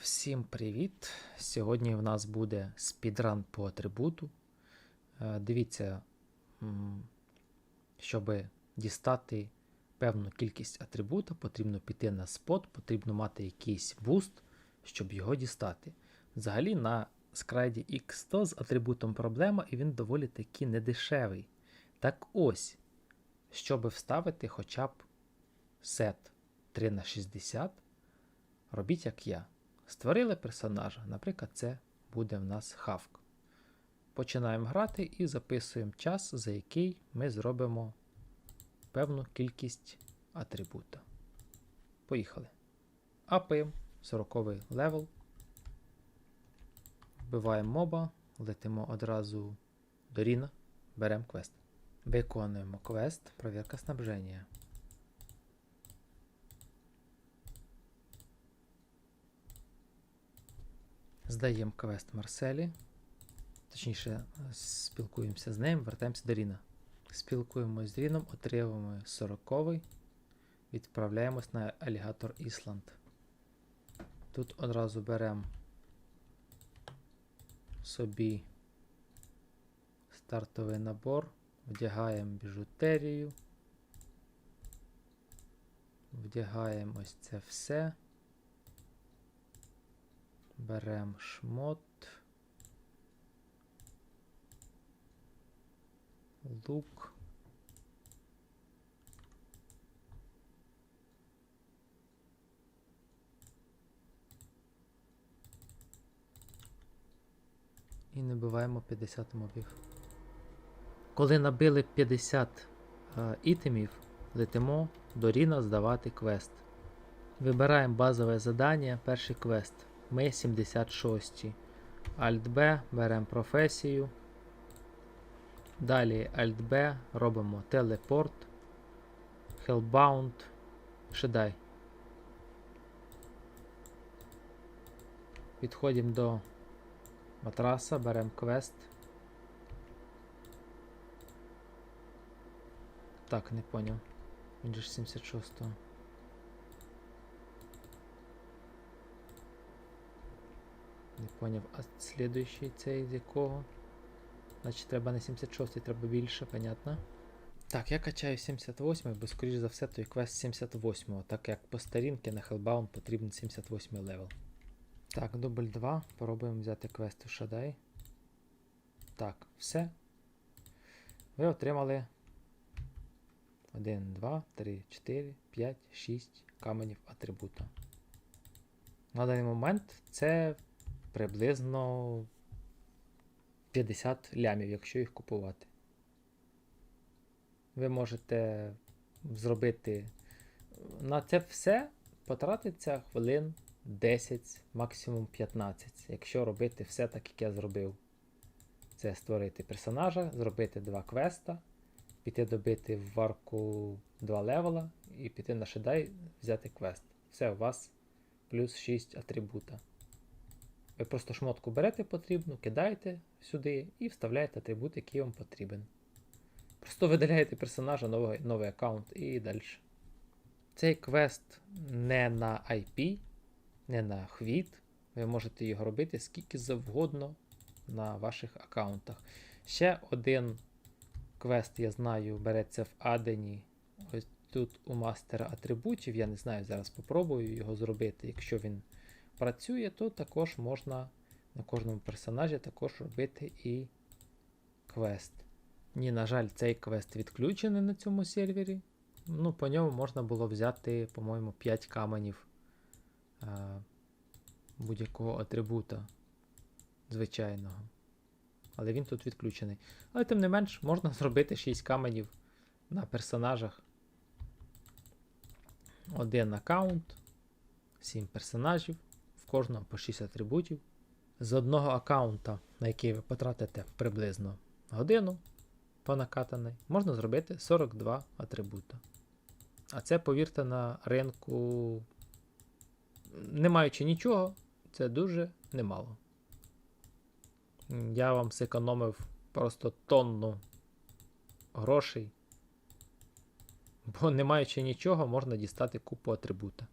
Всім привіт! Сьогодні в нас буде спідран по атрибуту. Е, Дивіться, щоб дістати певну кількість атрибута, потрібно піти на спот, потрібно мати якийсь буст, щоб його дістати. Взагалі на скрайді X100 з атрибутом проблема, і він доволі таки недешевий. Так ось, щоб вставити хоча б сет 3х60, робіть як я. Створили персонажа, наприклад, це буде в нас хавк. Починаємо грати і записуємо час, за який ми зробимо певну кількість атрибута. Поїхали. Апаємо 40 левел. Вбиваємо моба, летимо одразу до Ріна, беремо квест. Виконуємо квест, провірка снабження. Здаємо квест Марселі. Точніше, спілкуємося з ним, вертаємося до Ріна. Спілкуємося з Ріном, отримуємо 40 Відправляємось на Алігатор Ісланд. Тут одразу беремо собі стартовий набор, вдягаємо біжутерію. Вдягаємо ось це все. Беремо шмот. Лук. І набиваємо 50 мобів. Коли набили 50 е, ітемів, летимо до Ріна здавати квест. Вибираємо базове завдання, перший квест. Ми 76. Alt-B, беремо професію. Далі Alt-B, робимо телепорт. Hellbound. Шедай. Підходимо до матраса, беремо квест. Так, не поняв. Він же 76-го. Не поняв, а слідуючий цей з якого? Значить треба не 76, треба більше, понятно. Так, я качаю 78, бо скоріш за все той квест 78, так як по старінки на Hellbound потрібен 78 левел. Так, дубль 2. Попробуємо взяти квест у Шадай. Так, все. Ви отримали 1, 2, 3, 4, 5, 6 каменів атрибута. На даний момент це приблизно 50 лямів, якщо їх купувати. Ви можете зробити на це все потратиться хвилин 10, максимум 15, якщо робити все так, як я зробив. Це створити персонажа, зробити два квеста, піти добити в варку 2 левела і піти на шедай, взяти квест. Все, у вас плюс 6 атрибута. Ви просто шмотку берете потрібну, кидаєте сюди і вставляєте атрибут, який вам потрібен. Просто видаляєте персонажа, новий, новий аккаунт і далі. Цей квест не на IP, не на хвіт. Ви можете його робити скільки завгодно на ваших аккаунтах. Ще один квест, я знаю, береться в Адені. Ось тут у мастера атрибутів. Я не знаю, зараз спробую його зробити. Якщо він працює, то також можна на кожному персонажі також робити і квест. Ні, на жаль, цей квест відключений на цьому сервері. Ну, по ньому можна було взяти, по-моєму, 5 каменів а, будь-якого атрибута звичайного. Але він тут відключений. Але тим не менш, можна зробити 6 каменів на персонажах. Один аккаунт, 7 персонажів, кожного по 6 атрибутів. З одного аккаунта, на який ви потратите приблизно годину по накатаний, можна зробити 42 атрибута. А це, повірте, на ринку, не маючи нічого, це дуже немало. Я вам зекономив просто тонну грошей. Бо не маючи нічого, можна дістати купу атрибута.